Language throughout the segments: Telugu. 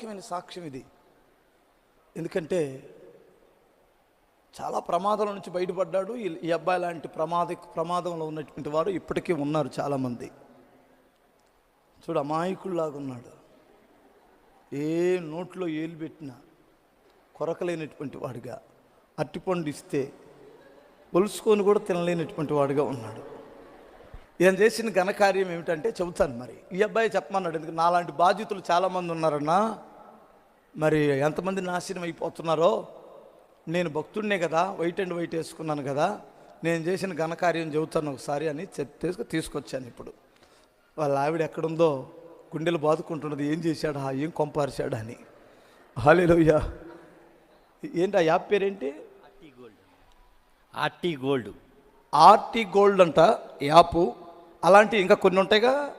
ముఖ్యమైన సాక్ష్యం ఇది. ఎందుకంటే చాలా ప్రమాదాల నుంచి బయటపడ్డాడు. ఈ అబ్బాయి లాంటి ప్రమాద ప్రమాదంలో ఉన్నటువంటి వారు ఇప్పటికీ ఉన్నారు చాలామంది. చూడు అమాయకుల్లాగా ఉన్నాడు. ఏ నోట్లో ఏలు పెట్టినా కొరకలేనటువంటి వాడిగా అట్టిపండు ఇస్తే ఒలుసుకొని కూడా తినలేనటువంటి వాడిగా ఉన్నాడు. ఈయన చేసిన ఘనకార్యం ఏమిటంటే చెబుతాను మరి. ఈ అబ్బాయి చెప్పమన్నాడు ఎందుకు? నాలాంటి బాధితులు చాలామంది ఉన్నారన్నా మరి ఎంతమంది నాశనం అయిపోతున్నారో నేను భక్తుడినే కదా వైట్ అండ్ వైట్ వేసుకున్నాను కదా నేను చేసిన ఘనకార్యం చెబుతాను ఒకసారి అని చెప్తే తీసుకొచ్చాను ఇప్పుడు. వాళ్ళ ఆవిడ ఎక్కడుందో గుండెలు బాదుకుంటున్నది ఏం చేశాడా ఏం కొంపారిశాడా అని. హాలేలోయ్యా ఏంటి ఆ యాప్ పేరేంటి? RT gold. RT gold. అంట యాప్. అలాంటి ఇంకా కొన్ని ఉంటాయిగా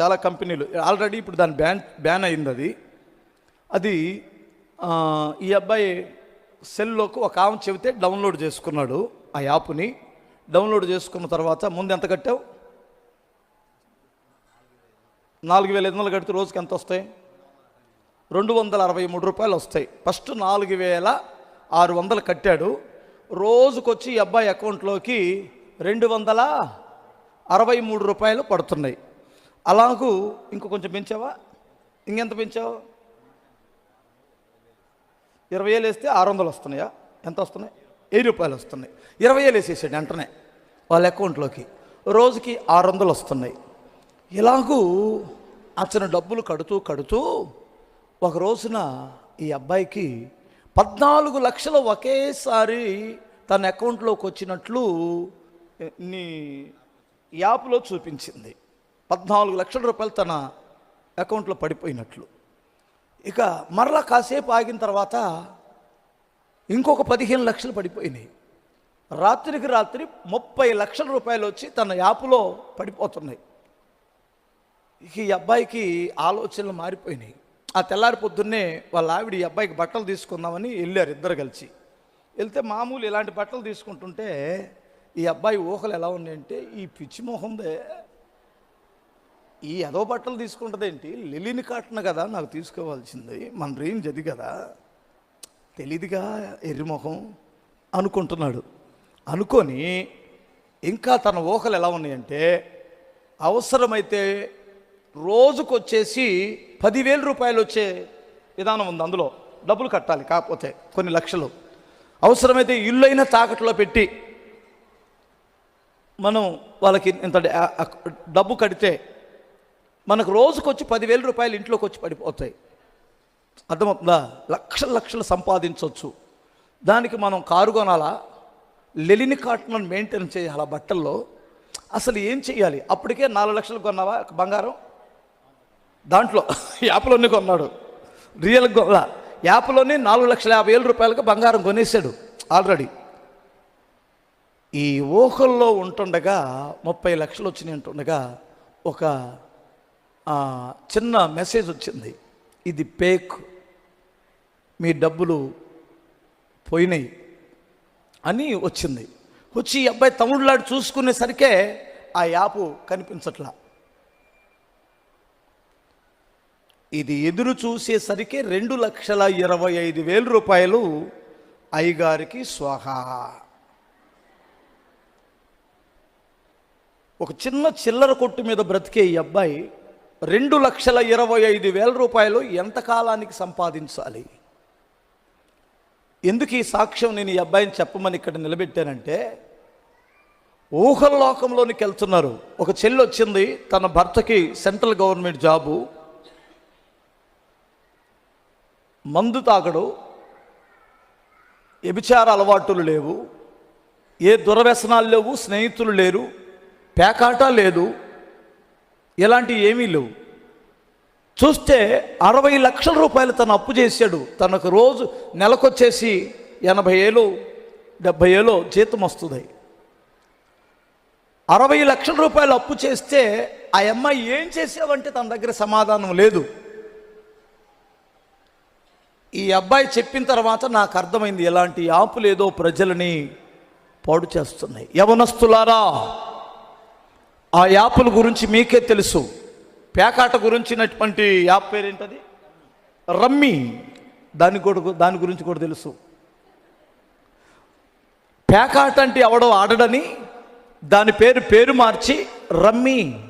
చాలా కంపెనీలు. ఆల్రెడీ ఇప్పుడు దాని బ్యాన్ బ్యాన్ అయింది అది అది ఈ అబ్బాయి సెల్లోకి ఒక ఆమె చెబితే డౌన్లోడ్ చేసుకున్నాడు ఆ యాప్ని. డౌన్లోడ్ చేసుకున్న తర్వాత ముందు ఎంత కట్టావు? నాలుగు వేల ఐదు వందలు కడితే రోజుకి ఎంత వస్తాయి? రెండు వందల అరవై మూడు రూపాయలు వస్తాయి. ఫస్ట్ నాలుగు వేల ఆరు వందలు కట్టాడు. రోజుకొచ్చి ఈ అబ్బాయి అకౌంట్లోకి రెండు వందల అరవై మూడు రూపాయలు పడుతున్నాయి. అలాగూ ఇంకో కొంచెం పెంచావా? ఇంకెంత పెంచావు? ఇరవై వేలు వేస్తే ఆరు వందలు వస్తున్నాయా? ఎంత వస్తున్నాయి? వెయ్యి రూపాయలు వస్తున్నాయి. ఇరవై వేలు వేసేసాడు వెంటనే వాళ్ళ అకౌంట్లోకి. రోజుకి ఆరు వందలు వస్తున్నాయి. ఇలాగూ అతను డబ్బులు కడుతూ కడుతూ ఒక రోజున ఈ అబ్బాయికి పద్నాలుగు లక్షలు ఒకేసారి తన అకౌంట్లోకి వచ్చినట్లు నీ యాప్లో చూపించింది. పద్నాలుగు లక్షల రూపాయలు తన అకౌంట్లో పడిపోయినట్లు. ఇక మరలా కాసేపు ఆగిన తర్వాత ఇంకొక పదిహేను లక్షలు పడిపోయినాయి. రాత్రికి రాత్రి ముప్పై లక్షల రూపాయలు వచ్చి తన యాప్లో పడిపోతున్నాయి. ఇక ఈ అబ్బాయికి ఆలోచనలు మారిపోయినాయి. ఆ తెల్లారి పొద్దున్నే వాళ్ళ ఆవిడ ఈ అబ్బాయికి బట్టలు తీసుకుందామని వెళ్ళారు ఇద్దరు కలిసి. వెళ్తే మామూలు ఇలాంటి బట్టలు తీసుకుంటుంటే ఈ అబ్బాయి ఊహలు ఎలా ఉన్నాయంటే ఈ పిచ్చి మొహందే ఈ ఎదో బట్టలు తీసుకుంటుందేంటి? లిలిని కాటన కదా నాకు తీసుకోవాల్సింది. మన రేంజ్ అది కదా. తెలీదుగా ఎర్రిమొహం అనుకుంటున్నాడు. అనుకొని ఇంకా తన ఊహలు ఎలా ఉన్నాయంటే అవసరమైతే రోజుకొచ్చేసి పదివేల రూపాయలు వచ్చే విధానం ఉంది అందులో. డబ్బులు కట్టాలి కాకపోతే కొన్ని లక్షలు. అవసరమైతే ఇల్లు అయినా తాకట్లో పెట్టి మనం వాళ్ళకి ఇంత డబ్బు కడితే మనకు రోజుకొచ్చి పదివేల రూపాయలు ఇంట్లోకి వచ్చి పడిపోతాయి. అర్థమవుతుందా? లక్షల లక్షలు సంపాదించవచ్చు దానికి మనం కారు కొనాలా? లెలిని కాటన్ మెయింటైన్ చేయాలా బట్టల్లో? అసలు ఏం చేయాలి అప్పటికే నాలుగు లక్షలు కొన్నావా బంగారం? దాంట్లో యాప్లోనే కొన్నాడు. రియల్ కొన్నా యాప్లోనే నాలుగు లక్షల యాభై వేల రూపాయలకు బంగారం కొనేసాడు ఆల్రెడీ. ఈ ఊహల్లో ఉంటుండగా ముప్పై లక్షలు వచ్చినాయి ఉంటుండగా ఒక చిన్న మెసేజ్ వచ్చింది. ఇది పేక్ మీ డబ్బులు పోయినాయి అని వచ్చింది. వచ్చి ఈ అబ్బాయి తమ్ముళ్ళాడు చూసుకునేసరికే ఆ యాపు కనిపించట్లా. ఇది ఎదురు చూసేసరికి రెండు లక్షల ఇరవై ఐదు వేల రూపాయలు అయ్యగారికి స్వాహా. ఒక చిన్న చిల్లర కొట్టు మీద బ్రతికే ఈ అబ్బాయి రెండు లక్షల ఇరవై ఐదు వేల రూపాయలు ఎంత కాలానికి సంపాదించాలి? ఎందుకు ఈ సాక్ష్యం నేను ఈ అబ్బాయిని చెప్పమని ఇక్కడ నిలబెట్టానంటే ఊహల్లోకంలోనికి వెళ్తున్నారు. ఒక చెల్లి వచ్చింది తన భర్తకి సెంట్రల్ గవర్నమెంట్ జాబు. మందు తాగడు. వ్యభిచార అలవాటులు లేవు. ఏ దురవ్యసనాలు లేవు స్నేహితులు లేరు. పేకాట లేదు. ఇలాంటి ఏమీ లేవు. చూస్తే అరవై లక్షల రూపాయలు తను అప్పు చేశాడు. తనకు రోజు నెలకొచ్చేసి ఎనభై ఏళ్ళు డెబ్భై ఏళ్ళు జీతం వస్తుంది. అరవై లక్షల రూపాయలు అప్పు చేస్తే ఆ అమ్మాయి ఏం చేసావంటే తన దగ్గర సమాధానం లేదు. ఈ అబ్బాయి చెప్పిన తర్వాత నాకు అర్థమైంది ఎలాంటి ఆపు లేదో ప్రజలని పాడు చేస్తున్నాయి. యవనస్తులారా ఆ యాప్ల గురించి మీకే తెలుసు. పేకాట గురించినటువంటి యాప్ పేరేంటది? రమ్మి. దాని కూడా దాని గురించి కూడా తెలుసు. పేకాట అంటే ఎవడో ఆడడని దాని పేరు పేరు మార్చి రమ్మి.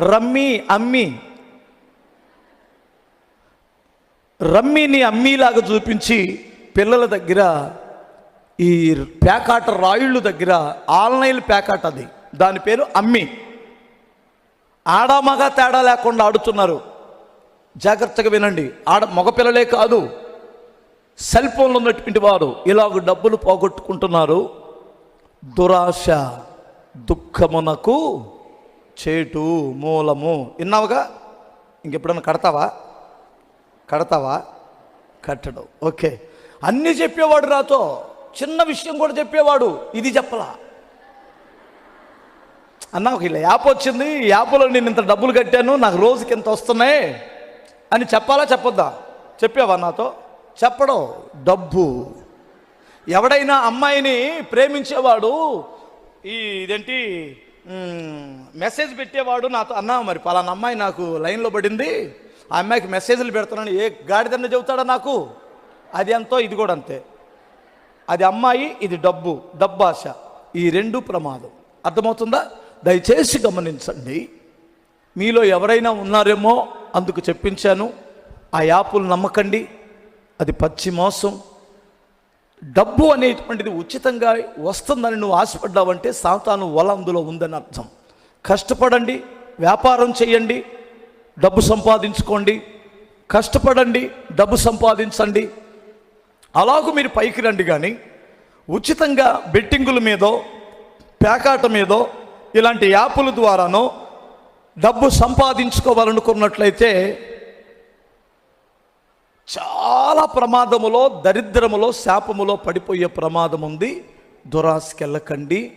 రమ్మి అమ్మి. రమ్మిని అమ్మీలాగా చూపించి పిల్లల దగ్గర ఈ పేకాట రాయుళ్ళు దగ్గర ఆన్లైన్ పేకాట అది దాని పేరు అమ్మి. ఆడమగ తేడా లేకుండా ఆడుతున్నారు. జాగ్రత్తగా వినండి. ఆడ మగపిల్లలే కాదు సెల్ ఫోన్లో ఉన్నటువంటి వారు ఇలాగ డబ్బులు పోగొట్టుకుంటున్నారు. దురాశ దుఃఖమునకు చేటు మూలము. విన్నావుగా? ఇంకెప్పుడన్నా కడతావా? కడతావా? కట్టడం. ఓకే. అన్నీ చెప్పేవాడు రాతో చిన్న విషయం కూడా చెప్పేవాడు. ఇది చెప్పలా. అన్న ఒక ఇలా యాప్ వచ్చింది ఈ యాప్లో నేను ఇంత డబ్బులు కట్టాను నాకు రోజుకి ఇంత వస్తున్నాయి అని చెప్పాలా చెప్పొద్దా? చెప్పావా నాతో? చెప్పడం డబ్బు. ఎవడైనా అమ్మాయిని ప్రేమించేవాడు ఈ ఇదేంటి మెసేజ్ పెట్టేవాడు నాతో అన్నా మరి పలానా అమ్మాయి నాకు లైన్లో పడింది ఆ అమ్మాయికి మెసేజ్లు పెడుతున్నాను ఏ గాడిదన్న చెబుతాడా నాకు? అది ఎంతో ఇది కూడా అంతే. అది అమ్మాయి ఇది డబ్బు డబ్బు ఆశ. ఈ రెండు ప్రమాదం. అర్థమవుతుందా? దయచేసి గమనించండి. మీలో ఎవరైనా ఉన్నారేమో అందుకు చెప్పించాను. ఆ యాపులు నమ్మకండి. అది పచ్చి మోసం. డబ్బు అనేటువంటిది ఉచితంగా వస్తుందని నువ్వు ఆశపడ్డావంటే సాతాను వల అందులో ఉందని అర్థం. కష్టపడండి. వ్యాపారం చేయండి. డబ్బు సంపాదించుకోండి. కష్టపడండి. డబ్బు సంపాదించండి. అలాగూ మీరు పైకి రండి కానీ ఉచితంగా బెట్టింగుల మీదో పేకాట మీదో ఇలాంటి యాపుల ద్వారానో డబ్బు సంపాదించుకోవాలనుకున్నట్లయితే చాలా ప్రమాదములో దరిద్రములో శాపములో పడిపోయే ప్రమాదం ఉంది. దురాశకెళ్ళకండి.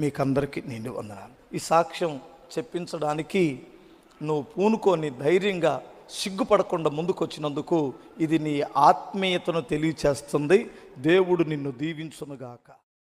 మీకందరికీ నేను వందనాలు. ఈ సాక్ష్యం చెప్పించడానికి నువ్వు పూనుకొని ధైర్యంగా సిగ్గుపడకుండా ముందుకొచ్చినందుకు ఇది నీ ఆత్మీయతను తెలియచేస్తుంది. దేవుడు నిన్ను దీవించునుగాక.